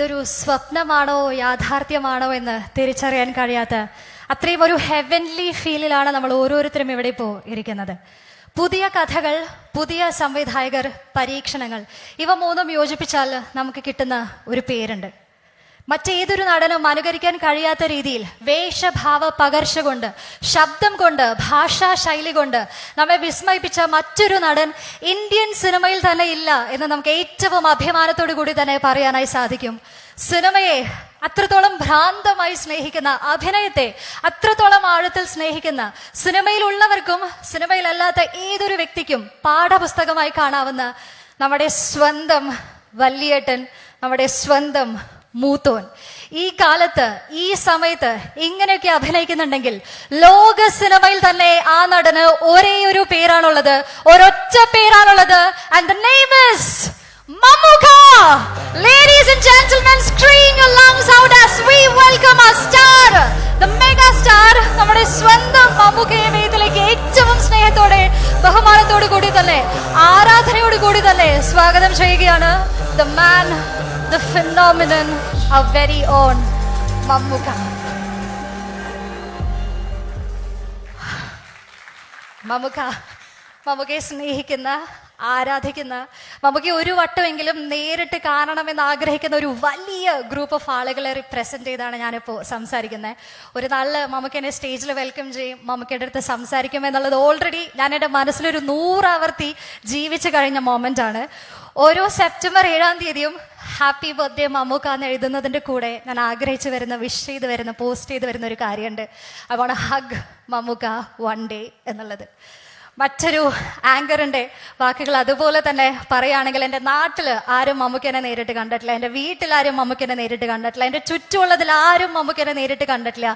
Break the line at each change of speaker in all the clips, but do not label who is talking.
ഇതൊരു സ്വപ്നമാണോ യാഥാർത്ഥ്യമാണോ എന്ന് തിരിച്ചറിയാൻ കഴിയാത്ത അത്രയും ഒരു ഹെവൻലി ഫീലിലാണ് നമ്മൾ ഓരോരുത്തരും ഇവിടെ ഇപ്പോൾ ഇരിക്കുന്നത്. പുതിയ കഥകൾ പുതിയ സംവിധായകർ പരീക്ഷണങ്ങൾ ഇവ മൂന്നും യോജിപ്പിച്ചാൽ നമുക്ക് കിട്ടുന്ന ഒരു പേരുണ്ട്. മറ്റേതൊരു നടനും അനുകരിക്കാൻ കഴിയാത്ത രീതിയിൽ വേഷഭാവ പകർച്ച കൊണ്ട് ശബ്ദം കൊണ്ട് ഭാഷാ ശൈലി കൊണ്ട് നമ്മെ വിസ്മയിപ്പിച്ച മറ്റൊരു നടൻ ഇന്ത്യൻ സിനിമയിൽ തന്നെ ഇല്ല എന്ന് നമുക്ക് ഏറ്റവും അഭിമാനത്തോടു കൂടി തന്നെ പറയാനായി സാധിക്കും. സിനിമയെ അത്രത്തോളം ഭ്രാന്തമായി സ്നേഹിക്കുന്ന അഭിനയത്തെ അത്രത്തോളം ആഴത്തിൽ സ്നേഹിക്കുന്ന സിനിമയിലുള്ളവർക്കും സിനിമയിലല്ലാത്ത ഏതൊരു വ്യക്തിക്കും പാഠപുസ്തകമായി കാണാവുന്ന നമ്മുടെ സ്വന്തം വല്യേട്ടൻ നമ്മുടെ സ്വന്തം മൂത്തോൻ. ഈ കാലത്ത് ഈ സമയത്ത് ഇങ്ങനെയൊക്കെ അഭിനയിക്കുന്നുണ്ടെങ്കിൽ ലോക സിനിമയിൽ തന്നെ ആ നടന് ഒരേ ഒരു പേരാണുള്ളത്. ഒരൊറ്റ പേരാണുള്ളത്. And the name is Mammukka. Ladies and gentlemen scream your lungs out as we welcome a star the mega star നമ്മുടെ സ്വന്തം മമ്മുകയെ വേദിയിലേക്ക് ഏറ്റവും സ്നേഹത്തോടെ ബഹുമാനത്തോടു കൂടി തന്നെ ആരാധനയോട് കൂടി തന്നെ സ്വാഗതം ചെയ്യുകയാണ് the man the phenomenon our very own Mammuka. Mammukka മമ്മുക്കയെ സ്നേഹിക്കുന്ന ആരാധിക്കുന്ന. നമുക്ക് ഒരു വട്ടമെങ്കിലും നേരിട്ട് കാണണമെന്ന് ആഗ്രഹിക്കുന്ന ഒരു വലിയ ഗ്രൂപ്പ് ഓഫ് ആളുകളെ റിപ്രസെന്റ് ചെയ്താണ് ഞാനിപ്പോൾ സംസാരിക്കുന്നത്. ഒരു നല്ല മമ്മക്ക് എന്നെ സ്റ്റേജിൽ വെൽക്കം ചെയ്യും. മമ്മക്കയുടെ അടുത്ത് സംസാരിക്കും എന്നുള്ളത് ഓൾറെഡി ഞാൻ എന്റെ മനസ്സിലൊരു നൂറാവർത്തി ജീവിച്ചു കഴിഞ്ഞ മോമെന്റ് ആണ്. ഓരോ സെപ്റ്റംബർ ഏഴാം തീയതിയും ഹാപ്പി ബർത്ത്ഡേ മമ്മൂക്ക എന്ന് എഴുതുന്നതിന്റെ കൂടെ ഞാൻ ആഗ്രഹിച്ചു വരുന്ന വിഷ് ചെയ്ത് വരുന്ന പോസ്റ്റ് ചെയ്ത് വരുന്ന ഒരു കാര്യമുണ്ട്. I want hug Mammukka one day എന്നുള്ളത്. മറ്റൊരു ആങ്കറിന്റെ വാക്കുകൾ അതുപോലെ തന്നെ പറയുകയാണെങ്കിൽ എന്റെ നാട്ടിൽ ആരും മമ്മൂക്കനെ നേരിട്ട് കണ്ടിട്ടില്ല. എന്റെ വീട്ടിൽ ആരും മമ്മൂക്കനെ നേരിട്ട് കണ്ടിട്ടില്ല. എന്റെ ചുറ്റുമുള്ളതിൽ ആരും മമ്മൂക്കനെ നേരിട്ട് കണ്ടിട്ടില്ല.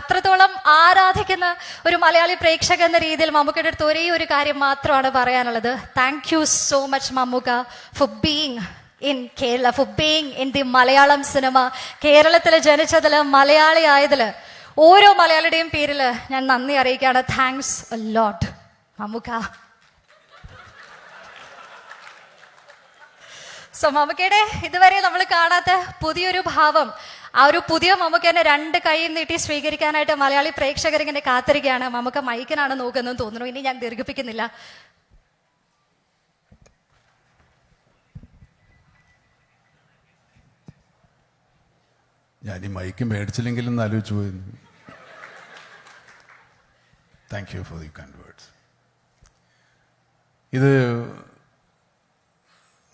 അത്രത്തോളം ആരാധിക്കുന്ന ഒരു മലയാളി പ്രേക്ഷക എന്ന രീതിയിൽ മമ്മൂക്കയുടെ അടുത്ത് ഒരേ ഒരു കാര്യം മാത്രമാണ് പറയാനുള്ളത്. Thank you so much Mammukka for being in Kerala for being in the Malayalam cinema കേരളത്തിൽ ജനിച്ചതിൽ മലയാളി ആയതിൽ ഓരോ മലയാളിയുടെയും പേരിൽ ഞാൻ നന്ദി അറിയിക്കുകയാണ്. Thanks lot Mammukka. സോ മമ്മൂക്കയുടെ ഇതുവരെ നമ്മൾ കാണാത്ത പുതിയൊരു ഭാവം ആ ഒരു പുതിയ മമ്മൂക്കനെ രണ്ട് കൈയും നീട്ടി സ്വീകരിക്കാനായിട്ട് മലയാളി പ്രേക്ഷകർ ഇങ്ങനെ കാത്തിരിക്കുകയാണ്. മമ്മൂക്ക മൈക്കിനാണ് നോക്കുന്നതെന്ന് തോന്നുന്നു. ഇനി ഞാൻ ദീർഘിപ്പിക്കുന്നില്ല.
ഞാൻ ഈ മൈക്ക് മേടിച്ചില്ലെങ്കിലും ആലോചിച്ചു പോയി. പോയിരുന്നു thank you for the kind words ഇത്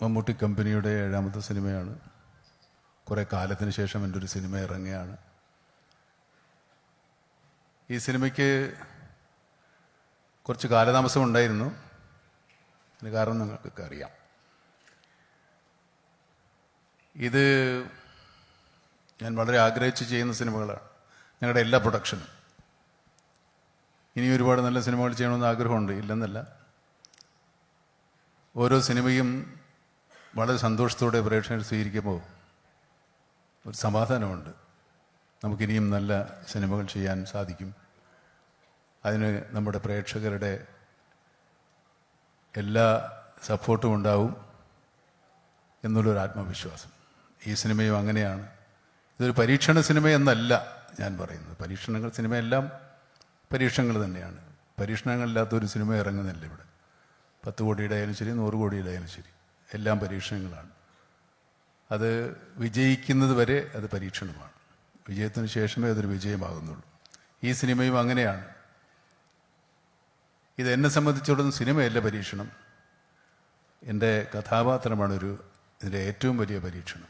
മമ്മൂട്ടി കമ്പനിയുടെ ഏഴാമത്തെ സിനിമയാണ്. കുറേ കാലത്തിന് ശേഷം എന്റെ ഒരു സിനിമ ഇറങ്ങുകയാണ്. ഈ സിനിമയ്ക്ക് കുറച്ച് കാലതാമസം ഉണ്ടായിരുന്നു. അതിന് കാരണം നിങ്ങൾക്കൊക്കെ അറിയാം. ഇത് ഞാൻ വളരെ ആഗ്രഹിച്ച് ചെയ്യുന്ന സിനിമകളാണ്. ഞങ്ങളുടെ എല്ലാ പ്രൊഡക്ഷനും. ഇനി ഒരുപാട് നല്ല സിനിമകൾ ചെയ്യണമെന്ന് ആഗ്രഹമുണ്ട്. ഇല്ലെന്നല്ല. ഓരോ സിനിമയും വളരെ സന്തോഷത്തോടെ പ്രേക്ഷകർ സ്വീകരിക്കുമ്പോൾ ഒരു സമാധാനമുണ്ട്. നമുക്കിനിയും നല്ല സിനിമകൾ ചെയ്യാൻ സാധിക്കും. അതിന് നമ്മുടെ പ്രേക്ഷകരുടെ എല്ലാ സപ്പോർട്ടും ഉണ്ടാവും എന്നുള്ളൊരു ആത്മവിശ്വാസം. ഈ സിനിമയും അങ്ങനെയാണ്. ഇതൊരു പരീക്ഷണ സിനിമ എന്നല്ല ഞാൻ പറയുന്നത്. പരീക്ഷണങ്ങൾ സിനിമയെല്ലാം പരീക്ഷണങ്ങൾ തന്നെയാണ്. പരീക്ഷണങ്ങളില്ലാത്തൊരു സിനിമ ഇറങ്ങുന്നില്ല ഇവിടെ. പത്ത് കോടിയുടെ ആയാലും ശരി നൂറ് കോടിയുടെ ആയാലും ശരി. എല്ലാം പരീക്ഷണങ്ങളാണ്. അത് വിജയിക്കുന്നത് വരെ അത് പരീക്ഷണമാണ്. വിജയത്തിന് ശേഷമേ അതൊരു വിജയമാകുന്നുള്ളൂ. ഈ സിനിമയും അങ്ങനെയാണ്. ഇത് എന്നെ സംബന്ധിച്ചിടത്തോളം സിനിമയല്ല പരീക്ഷണം. എന്റെ കഥാപാത്രമാണൊരു ഇതിന്റെ ഏറ്റവും വലിയ പരീക്ഷണം.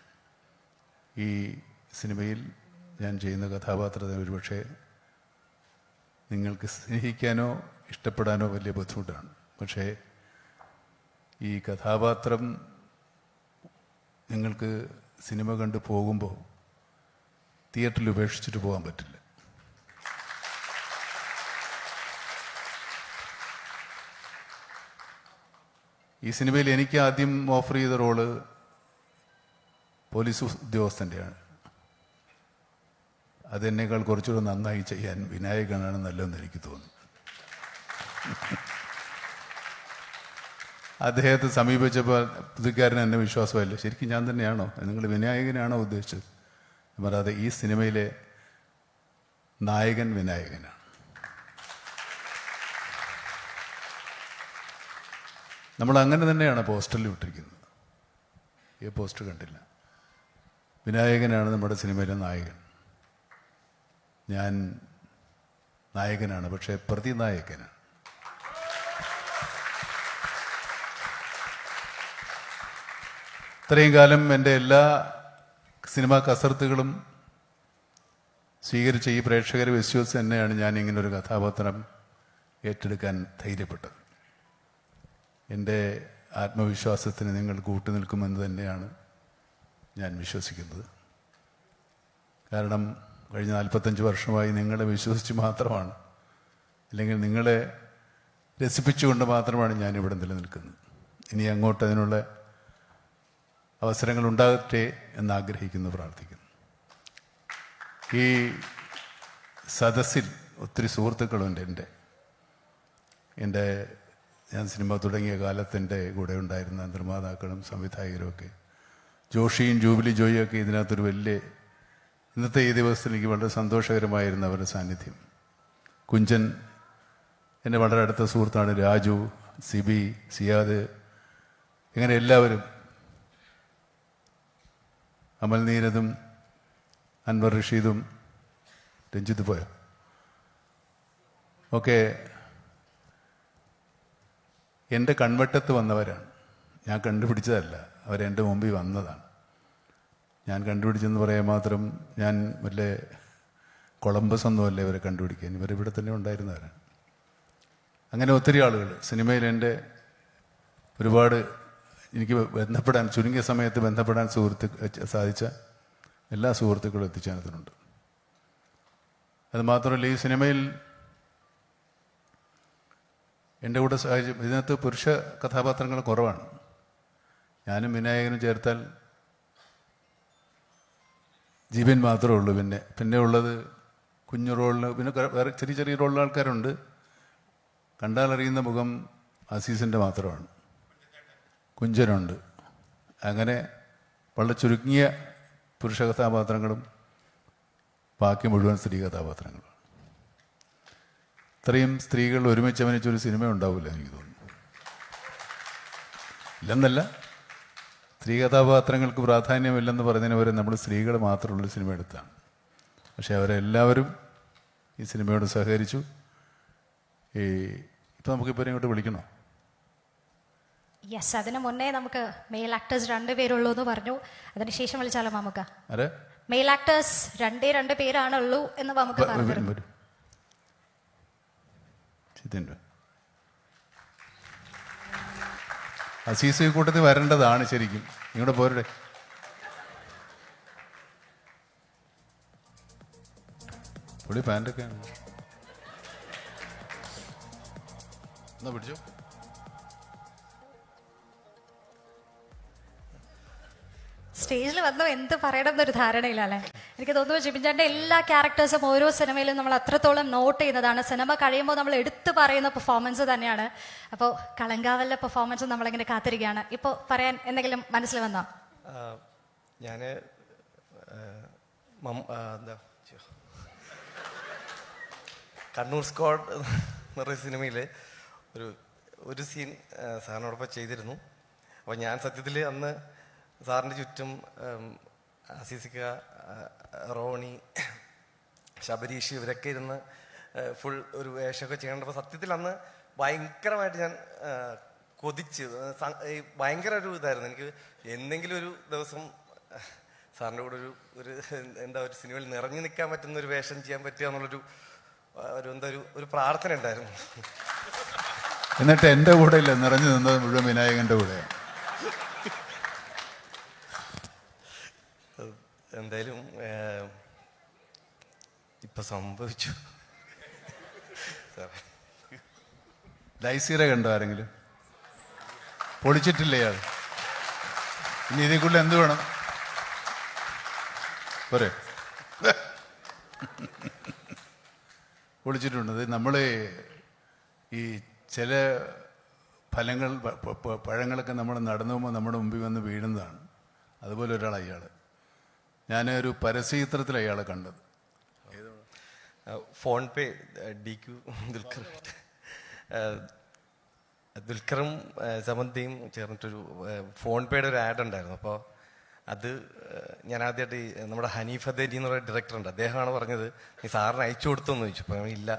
ഈ സിനിമയിൽ ഞാൻ ചെയ്യുന്ന കഥാപാത്രത്തെ ഒരുപക്ഷെ നിങ്ങൾക്ക് സ്നേഹിക്കാനോ ഇഷ്ടപ്പെടാനോ വലിയ ബുദ്ധിമുട്ടാണ്. പക്ഷേ ഈ കഥാപാത്രം നിങ്ങൾക്ക് സിനിമ കണ്ടു പോകുമ്പോൾ തിയേറ്ററിൽ ഉപേക്ഷിച്ചിട്ട് പോകാൻ പറ്റില്ല. ഈ സിനിമയിൽ എനിക്ക് ആദ്യം ഓഫർ ചെയ്ത റോൾ പോലീസ് ഉദ്യോഗസ്ഥന്റെയാണ്. അതെന്നേക്കാൾ കുറച്ചുകൂടെ നന്നായി ചെയ്യാൻ വിനായകനാണ് നല്ലതെന്ന് എനിക്ക് തോന്നുന്നു. അദ്ദേഹത്തെ സമീപിച്ചപ്പോൾ പുതുക്കാരൻ എന്നെ വിശ്വാസമല്ല ശരിക്കും ഞാൻ തന്നെയാണോ? നിങ്ങൾ വിനായകനാണോ ഉദ്ദേശിച്ചത്? പറയാതെ ഈ സിനിമയിലെ നായകൻ വിനായകനാണ്. നമ്മൾ അങ്ങനെ തന്നെയാണ് പോസ്റ്ററിൽ വിട്ടിരിക്കുന്നത് ഈ പോസ്റ്റർ കണ്ടില്ല. വിനായകനാണ് നമ്മുടെ സിനിമയിലെ നായകൻ. ഞാൻ നായകനാണ് പക്ഷേ പ്രതിനായകനാണ്. ഇത്രയും കാലം എന്റെ എല്ലാ സിനിമാ കസർത്തുകളും സ്വീകരിച്ച ഈ പ്രേക്ഷകരെ വിശ്വസിച്ച് തന്നെയാണ് ഞാൻ ഇങ്ങനെ ഒരു കഥാപാത്രം ഏറ്റെടുക്കാൻ ധൈര്യപ്പെട്ടത്. എന്റെ ആത്മവിശ്വാസത്തിന് നിങ്ങൾ കൂട്ടുനിൽക്കുമെന്ന് തന്നെയാണ് ഞാൻ വിശ്വസിക്കുന്നത്. കാരണം കഴിഞ്ഞ നാൽപ്പത്തഞ്ച് വർഷമായി നിങ്ങളെ വിശ്വസിച്ച് മാത്രമാണ് അല്ലെങ്കിൽ നിങ്ങളെ രസിപ്പിച്ചുകൊണ്ട് മാത്രമാണ് ഞാനിവിടെ നിലനിൽക്കുന്നത്. ഇനി അങ്ങോട്ട് അതിനുള്ള അവസരങ്ങൾ ഉണ്ടാകട്ടെ എന്ന് ആഗ്രഹിക്കുന്നു പ്രാർത്ഥിക്കുന്നു. ഈ സദസ്സിൽ ഒത്തിരി സുഹൃത്തുക്കളുണ്ട് എന്റെ. എന്റെ ഞാൻ സിനിമ തുടങ്ങിയ കാലത്തിന്റെ കൂടെ ഉണ്ടായിരുന്ന നിർമ്മാതാക്കളും സംവിധായകരും ഒക്കെ. ജോഷിയും ജൂബിലി ജോയിയും ഒക്കെ ഇതിനകത്തൊരു വലിയ ഇന്നത്തെ ഈ ദിവസത്തിൽ എനിക്ക് വളരെ സന്തോഷകരമായിരുന്നു അവരുടെ സാന്നിധ്യം. കുഞ്ചൻ എന്റെ വളരെ അടുത്ത സുഹൃത്താണ് രാജു സിബി സിയാദ് ഇങ്ങനെ എല്ലാവരും അമൽ നീരദും അൻവർ റഷീദും രഞ്ജിത്ത് പോയോ? ഒക്കെ എന്റെ കൺവട്ടത്ത് വന്നവരാണ്. ഞാൻ കണ്ടുപിടിച്ചതല്ല. അവരെന്റെ മുമ്പിൽ വന്നതാണ്. ഞാൻ കണ്ടുപിടിച്ചെന്ന് പറയാൻ മാത്രം ഞാൻ വല്ല കൊളംബസ് ഒന്നുമല്ല ഇവരെ കണ്ടുപിടിക്കാൻ. ഇവരിവിടെ തന്നെ ഉണ്ടായിരുന്നവരാണ്. അങ്ങനെ ഒത്തിരി ആളുകൾ. സിനിമയിൽ എന്റെ ഒരുപാട് എനിക്ക് ബന്ധപ്പെടാൻ ചുരുങ്ങിയ സമയത്ത് ബന്ധപ്പെടാൻ സുഹൃത്തു സാധിച്ച എല്ലാ സുഹൃത്തുക്കളും എത്തിച്ചേർന്നിട്ടുണ്ട് അതുമാത്രമല്ല ഈ സിനിമയിൽ എന്റെ കൂടെ സാഹചര്യം ഇതിനകത്ത് പുരുഷ കഥാപാത്രങ്ങൾ കുറവാണ്. ഞാനും വിനായകനും ചേർത്താൽ ജീവൻ മാത്രമേ ഉള്ളൂ. പിന്നെ പിന്നെ ഉള്ളത് കുഞ്ഞു റോളിന് പിന്നെ വേറെ ചെറിയ ചെറിയ റോളിലെ ആൾക്കാരുണ്ട്. കണ്ടാലറിയുന്ന മുഖം അസീസിന്റെ മാത്രമാണ്. കുഞ്ചനുണ്ട്. അങ്ങനെ വളരെ ചുരുങ്ങിയ പുരുഷ കഥാപാത്രങ്ങളും ബാക്കി മുഴുവൻ സ്ത്രീ കഥാപാത്രങ്ങളും. ഇത്രയും സ്ത്രീകൾ ഒരുമിച്ച് അഭിനയിച്ചൊരു സിനിമ ഉണ്ടാവില്ല എനിക്ക് തോന്നുന്നു. ഇല്ലെന്നല്ല സ്ത്രീ കഥാപാത്രങ്ങൾക്ക് പ്രാധാന്യമില്ലെന്ന് പറഞ്ഞതിന് വരെ നമ്മൾ സ്ത്രീകൾ മാത്രമുള്ള സിനിമ എടുത്താണ്. പക്ഷേ അവരെല്ലാവരും ഈ സിനിമയോട് സഹകരിച്ചു. ഈ ഇപ്പം നമുക്കിപ്പോൾ ഇങ്ങോട്ട് വിളിക്കണോ?
യെസ് അതിന് മുന്നേ നമുക്ക് മെയിൽ ആക്ടേഴ്സ് രണ്ട് പേരുള്ളൂ എന്ന് പറഞ്ഞു. അതിനുശേഷം വിളിച്ചാലോ നമുക്ക്
ആരെ?
മെയിൽ ആക്ടേഴ്സ് രണ്ടേ രണ്ട് പേരാണുള്ളൂ എന്ന് നമുക്ക് പറഞ്ഞു.
അസീസ് ഈ കൂട്ടത്തിൽ വരേണ്ടതാണ് ശരിക്കും. നിങ്ങളുടെ പോരുടെ. പുള്ളി പാന്റൊക്കെയാണ് എന്നാ പിടിച്ചോ?
സ്റ്റേജിൽ വന്നു എന്ത് പറയണം എന്നൊരു ധാരണയിലല്ലേ? എനിക്ക് തോന്നുന്നു ജിബിൻചാന്റെ എല്ലാ ക്യാരക്ടേഴ്സും ഓരോ സിനിമയിലും നമ്മൾ അത്രത്തോളം നോട്ട് ചെയ്യുന്നതാണ്. സിനിമ കഴിയുമ്പോൾ നമ്മൾ എടുത്തു പറയുന്ന പെർഫോമൻസ് തന്നെയാണ്. അപ്പോൾ കളങ്കാവലിലെ പെർഫോമൻസ് നമ്മളിങ്ങനെ കാത്തിരിക്കുകയാണ്? ഇപ്പോൾ പറയാൻ എന്തെങ്കിലും മനസ്സിൽ വന്നോ?
ഞാൻ. കണ്ണൂർ സ്ക്വാഡ് എന്ന് പറയുന്ന സിനിമയിൽ ഒരു ഒരു സീൻ സാറിനോടൊപ്പം ചെയ്തിരുന്നു. അപ്പോൾ ഞാൻ സത്യത്തിൽ അന്ന് സാറിന്റെ ചുറ്റും അസീസിക്ക റോണി ശബരീഷ് ഇവരൊക്കെ ഇരുന്ന് ഫുൾ ഒരു വേഷമൊക്കെ ചെയ്യേണ്ടപ്പോൾ സത്യത്തിൽ അന്ന് ഭയങ്കരമായിട്ട് ഞാൻ കൊതിച്ച് ഭയങ്കര ഒരു ഇതായിരുന്നു. എനിക്ക് എന്തെങ്കിലും ഒരു ദിവസം സാറിന്റെ കൂടെ ഒരു ഒരു എന്താ ഒരു സിനിമയിൽ നിറഞ്ഞു നിൽക്കാൻ പറ്റുന്ന ഒരു വേഷം ചെയ്യാൻ പറ്റുക എന്നുള്ളൊരു ഒരു എന്താ ഒരു ഒരു പ്രാർത്ഥന ഉണ്ടായിരുന്നു.
എന്നിട്ട് എന്റെ കൂടെ ഇല്ല നിറഞ്ഞു നിന്നത് മുഴുവൻ വിനായകന്റെ കൂടെയാണ്.
എന്തായാലും ഇപ്പൊ സംഭവിച്ചു.
ഡൈസീറെ കണ്ടോ ആരെങ്കിലും? പൊളിച്ചിട്ടില്ലേ അത് ഇനി ഇതിൽ കൂടുതൽ എന്ത് വേണം? പോരെ. പൊളിച്ചിട്ടുണ്ട്. നമ്മൾ ഈ ചില ഫലങ്ങൾ പഴങ്ങളൊക്കെ നമ്മൾ നടന്നു പോകുമ്പോൾ നമ്മുടെ മുമ്പിൽ വന്ന് വീഴുന്നതാണ്. അതുപോലെ ഒരാൾ അയാൾ ഞാൻ ഒരു പരസ്യചിത്രത്തിൽ അയാളെ കണ്ടത്
PhonePe D Q Dulquer ദുൽഖറും സമന്തിയും ചേർന്നിട്ടൊരു ഫോൺ പേയുടെ ഒരു ആഡ് ഉണ്ടായിരുന്നു. അപ്പോൾ അത് ഞാൻ ആദ്യമായിട്ട് നമ്മുടെ ഹനീഫ് അദേരി എന്ന് പറയുന്ന ഡയറക്ടറുണ്ട് അദ്ദേഹമാണ് പറഞ്ഞത് നീ സാറിന് അയച്ചു കൊടുത്തെന്ന് ചോദിച്ചു. അപ്പോൾ ഇല്ല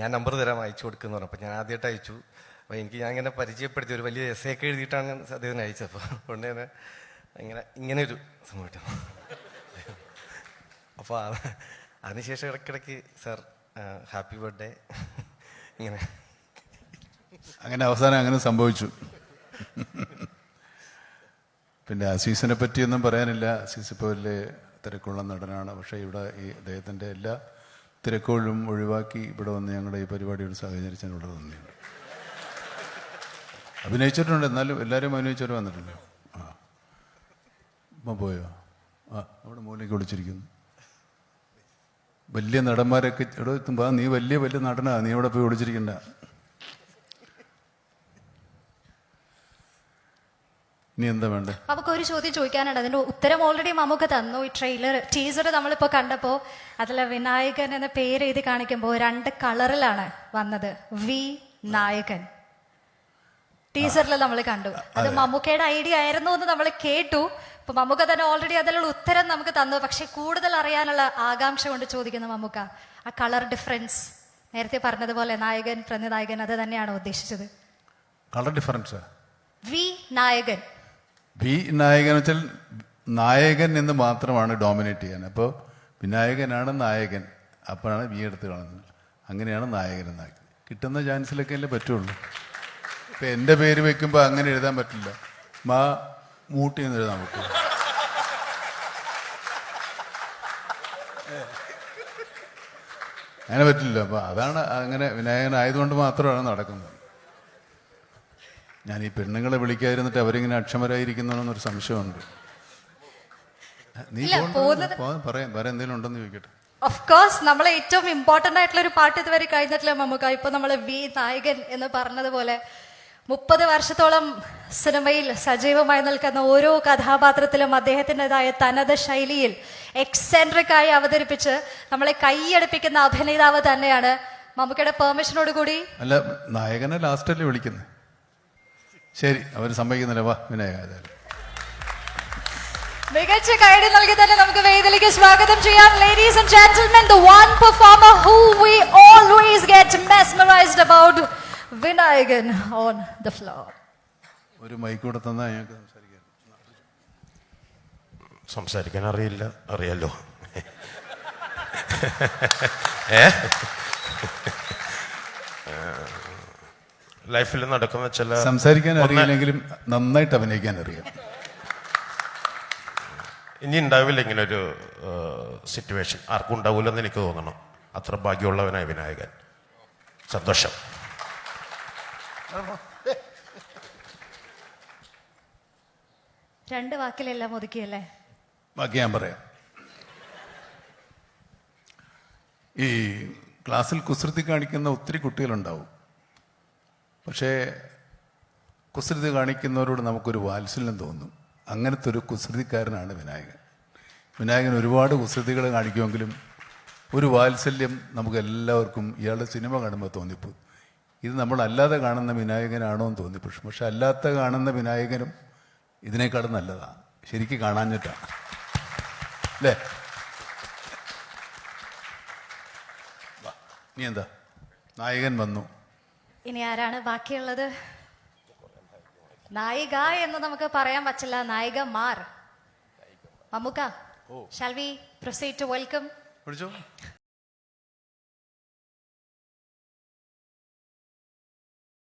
ഞാൻ നമ്പർ തരാം അയച്ചു കൊടുക്കുന്നു പറഞ്ഞു. അപ്പോൾ ഞാൻ ആദ്യമായിട്ട് അയച്ചു. അപ്പോൾ എനിക്ക് ഞാൻ ഇങ്ങനെ പരിചയപ്പെടുത്തി ഒരു വലിയ എസ് ഒക്കെ എഴുതിയിട്ടാണ് അദ്ദേഹത്തിന് അയച്ചത്. അപ്പോൾ അതുകൊണ്ട് തന്നെ ഇങ്ങനെ ഇങ്ങനെ ഒരു സംഭവം. അപ്പോൾ അതിനുശേഷം ഇടയ്ക്കിടയ്ക്ക് സർ ഹാപ്പി ബർത്ത്ഡേ. ഇങ്ങനെ.
അങ്ങനെ അവസാനം അങ്ങനെ സംഭവിച്ചു. പിന്നെ അസീസിനെ പറ്റിയൊന്നും പറയാനില്ല. അസീസ് ഇപ്പോൾ വലിയ തിരക്കുള്ള നടനാണ്. പക്ഷേ ഇവിടെ ഈ അദ്ദേഹത്തിന്റെ എല്ലാ തിരക്കുകളും ഒഴിവാക്കി ഇവിടെ വന്ന് ഞങ്ങളുടെ ഈ പരിപാടിയോട് സഹകരിച്ചതിന് വളരെ നന്ദിയുണ്ട്. അഭിനയിച്ചിട്ടുണ്ട്. എന്നാലും എല്ലാവരും അഭിനയിച്ചവർ വന്നിട്ടുണ്ട്. ആ. പോയോ? ആ അവിടെ മൂലയ്ക്ക് വിളിച്ചിരിക്കുന്നു. വലിയ നടന്മാരൊക്കെ ഇവിടെ എത്തുമ്പോൾ നീ വലിയ വലിയ നടനാ നീ ഇവിടെ പോയി ഒളിച്ചിരിക്കണ്ട ഇനി എന്താ വേണ്ട?
നമുക്ക് ചോദ്യം ചോദിക്കാനുണ്ട്. അതിന്റെ ഉത്തരം ഓൾറെഡി നമുക്ക് തന്നു ഈ ട്രെയിലർ ടീസർ നമ്മളിപ്പോ കണ്ടപ്പോ അതിലെ വിനായകൻ എന്ന പേര് എഴുതി കാണിക്കുമ്പോൾ രണ്ട് കളറിലാണ് വന്നത്. വി നായകൻ. ടീസറിൽ നമ്മൾ കണ്ടു. അത് മമ്മൂക്കയുടെ ഐഡിയ ആയിരുന്നു എന്ന് നമ്മൾ കേട്ടു. ഇപ്പൊ മമ്മൂക്ക തന്നെ ഓൾറെഡി അതിലുള്ള ഉത്തരം നമുക്ക് തന്നു. പക്ഷെ കൂടുതൽ അറിയാനുള്ള ആകാംക്ഷ കൊണ്ട് ചോദിക്കുന്ന മമ്മൂക്ക ആ കളർ ഡിഫറൻസ് നേരത്തെ പറഞ്ഞതുപോലെ നായകൻ പ്രതിനായകൻ അത് തന്നെയാണ് ഉദ്ദേശിച്ചത്.
Colour
difference Vinayakan.
വി നായകൻ വെച്ചാൽ നായകൻ എന്ന് മാത്രമാണ് ഡോമിനേറ്റ് ചെയ്യാൻ. അപ്പോൾ വിനായകനാണ് നായകൻ. അപ്പോഴാണ് വി എടുത്ത് കാണുന്നത്. അങ്ങനെയാണ് നായകൻ എന്നാക്കി കിട്ടുന്ന ചാൻസിലൊക്കെ അല്ലേ പറ്റുള്ളൂ. ഇപ്പം എന്റെ പേര് വെക്കുമ്പോൾ അങ്ങനെ എഴുതാൻ പറ്റില്ല. മാ മൂട്ടി എന്ന് എഴുതാൻ പറ്റും. അങ്ങനെ പറ്റില്ല. അപ്പൊ അതാണ് അങ്ങനെ വിനായകൻ ആയതുകൊണ്ട് മാത്രമാണ് നടക്കുന്നത്. ഞാൻ ഈ പെണ്ണുങ്ങളെ വിളിക്കാതിരുന്നിട്ട് അവരിങ്ങനെ അക്ഷമരായിരിക്കുന്നു എന്നൊരു സംശയമുണ്ട്. നീ പറയാം. വേറെ എന്തെങ്കിലും ഉണ്ടെന്ന് ചോദിക്കട്ടെ.
ഓഫ് കോഴ്സ് നമ്മൾ ഏറ്റവും ഇമ്പോർട്ടന്റ് ആയിട്ടുള്ള ഒരു പാട്ട് ഇതുവരെ കഴിഞ്ഞിട്ടില്ല നമുക്ക് ഇപ്പൊ നമ്മൾ വി നായകൻ എന്ന് പറഞ്ഞതുപോലെ മുപ്പത് വർഷത്തോളം സിനിമയിൽ സജീവമായി നിൽക്കുന്ന ഓരോ കഥാപാത്രത്തിലും അദ്ദേഹത്തിന്റെതായ തനത് ശൈലിയിൽ എക്സെൻട്രിക്കായി അവതരിപ്പിച്ച് നമ്മളെ കൈയടുപ്പിക്കുന്ന അഭിനേതാവ് തന്നെയാണ്. മമ്മൂക്കയുടെ പെർമിഷനോട് കൂടി.
അല്ല നായകനെ ലാസ്റ്റല്ലേ വിളിക്കുന്നത് ശരി അവർ സമ്മതിക്കുന്നില്ല. വാ വിനായക
മികച്ച കൈഡി നൽകി തന്നെ നമുക്ക് വേദിയിലേക്ക് സ്വാഗതം ചെയ്യാം. Ladies and gentlemen the one performer who we always get mesmerised about Vinayakan on the floor
ഒരു മൈക്ക് കൂടെ തന്നാൽ ഞങ്ങൾക്ക് സംസാരിക്കാം
സംസാരിക്കാൻ അറിയില്ല അറിയാലോ. ഏ? ലൈഫിൽ നടക്കുന്ന ചില
സംസാരിക്കാൻ അറിയില്ലെങ്കിലും നന്നായിട്ട് അഭിനയിക്കാൻ അറിയാം.
ഇനി ഉണ്ടാവില്ല ഇങ്ങനെ ഒരു സിറ്റുവേഷൻ ആർക്കും ഉണ്ടാവില്ലെന്ന് എനിക്ക് തോന്നണം. അത്ര ഭാഗ്യമുള്ളവനായ വിനായകൻ. സന്തോഷം.
രണ്ട് വാക്കിലെല്ലാം ഒതുക്കിയല്ലേ?
ബാക്കി ഞാൻ പറയാം. ഈ ക്ലാസ്സിൽ കുസൃതി കാണിക്കുന്ന ഒത്തിരി കുട്ടികളുണ്ടാവും. പക്ഷേ കുസൃതി കാണിക്കുന്നവരോട് നമുക്കൊരു വാത്സല്യം തോന്നും. അങ്ങനത്തെ ഒരു കുസൃതിക്കാരനാണ് വിനായകൻ. വിനായകൻ ഒരുപാട് കുസൃതികൾ കാണിക്കുമെങ്കിലും ഒരു വാത്സല്യം നമുക്ക് എല്ലാവർക്കും ഇയാളുടെ സിനിമ കാണുമ്പോൾ തോന്നിപ്പോ ഇത് നമ്മൾ അല്ലാതെ കാണുന്ന വിനായകനാണോ എന്ന് തോന്നി പക്ഷെ അല്ലാത്ത കാണുന്ന വിനായകനും ഇതിനേക്കാളും നല്ലതാണ്. ശരിക്കും കാണാഞ്ഞിട്ടാണ് അല്ലേ? നീ എന്താ? നായകൻ വന്നു.
ഇനി ആരാണ് ബാക്കിയുള്ളത്? നായിക എന്ന് നമുക്ക് പറയാൻ പറ്റില്ല. നായിക നായികമാർ. Mammukka shall we proceed to
welcome